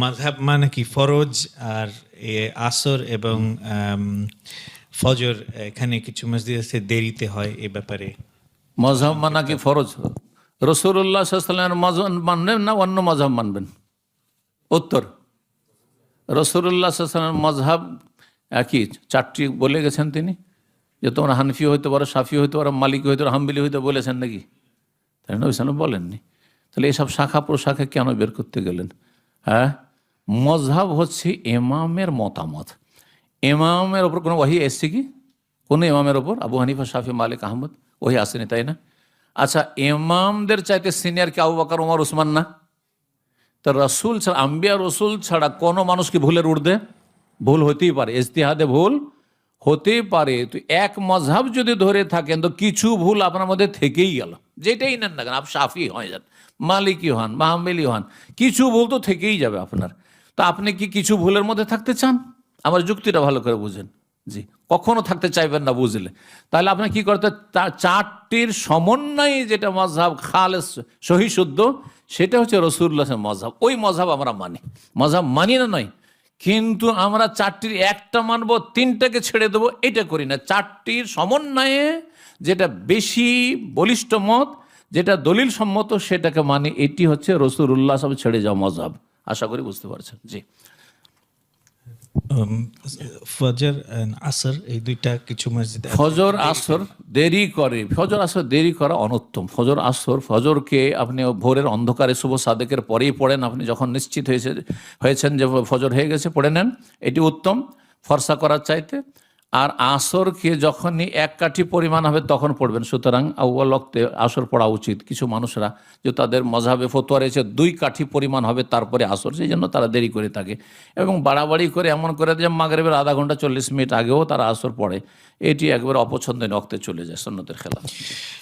মাযহাব মানে কি? ফরজ আর এ আসর এবং ফজর এখানে কিছু মসজিদ আছে, দেরিতে হয় এ ব্যাপারে। মজহাব মানা কি ফরজ? রসুল্লাহ সাল্লামের মজহাব মানবেন না অন্য মজহাব মানবেন? উত্তর। রসুল্লাহ সাল্লামের মজহাব একই। চারটি বলে গেছেন তিনি। যে তোমরা হানফি হইতে পারো, সাফি হইতে পারো, মালিক হইতে পারো, হাম্বিলি হইতে বলেছেন নাকি? তাই নবী সালাম বলেননি। তাহলে এসব শাখা প্রশাখা কেন বের করতে গেলেন? হ্যাঁ? মজহাব হচ্ছে এমামের মতামত। এমামের ওপর কোনো ওয়াহি এসছে কি? কোনো ইমামের ওপর আবু হানিফা, শাফি, মালিক, আহমদ ওহি আসেনি, তাই না? আচ্ছা এমামদের চাইতে সিনিয়র কি আবু বাকর ওমর ওসমান না? তা রসুল ছাড়া, আম্বিয়া রসুল ছাড়া কোনো মানুষ কি ভুলের উর্ধে ভুল হতেই পারে, ইজতিহাদে ভুল হতেই পারে। তো এক মজহাব যদি ধরে থাকেন, তো কিছু ভুল আপনার মধ্যে থেকেই গেল। যেটাই নেন না কেন আপ সাফি হয়ে যান, মালিকই হন মাহমেলি হন, কিছু ভুল তো থেকেই যাবে আপনার। তো আপনি কি কিছু ভুলের মধ্যে থাকতে চান? আমার যুক্তিটা ভালো করে বুঝেন। জি, কখনো থাকতে চাইবেন না বুঝলে। তাহলে আপনি কি করতে তা- চারটির সমন্বয়ে যেটা মজাব খালেস সহি শুদ্ধ সেটা হচ্ছে রসুল্লাহ মজহাব ওই মজাব আমরা মানি। মজাব মানি না নয়। কিন্তু আমরা চারটির একটা মানবো, তিনটাকে ছেড়ে দেবো, এটা করি না। চারটির সমন্বয়ে যেটা বেশি বলিষ্ঠ মত, যেটা দলিল সম্মত সেটাকে মানি। এটি হচ্ছে রসুল্লাহ সব ছেড়ে যাওয়া মজহাব আশা করি বুঝতে পারছেন জি। ফজর আসর এই দুইটা কিছু মসজিদ ফজর আসর দেরি করে ফজর আসর দেরি করা অনুত্তম। ফজর আসর ফজরকে আপনি ভোরের অন্ধকারে শুভ সাদেকের পরেই পড়েন। আপনি যখন নিশ্চিত হয়েছে হয়েছেন যে ফজর হয়ে গেছে পড়ে নেন। এটি উত্তম। ফর্সা করার চাইতে আর আসরকে যখনই এক কাঠি পরিমাণ হবে, তখন পড়বেন। সুতরাং আউ্বাল ওক্তে আসর পড়া উচিত। কিছু মানুষরা যে তাদের মজাবে ফতোয়া রয়েছে, দুই কাঠি পরিমাণ হবে তারপরে আসর সেই জন্য তারা দেরি করে থাকে। এবং বাড়াবাড়ি করে এমন করে যে মাগরেবের আধা ঘণ্টা চল্লিশ মিনিট আগেও তারা আসর পড়ে। এটি একবার অপছন্দনীয় অক্তে চলে যায় সন্ন্যতের খেলা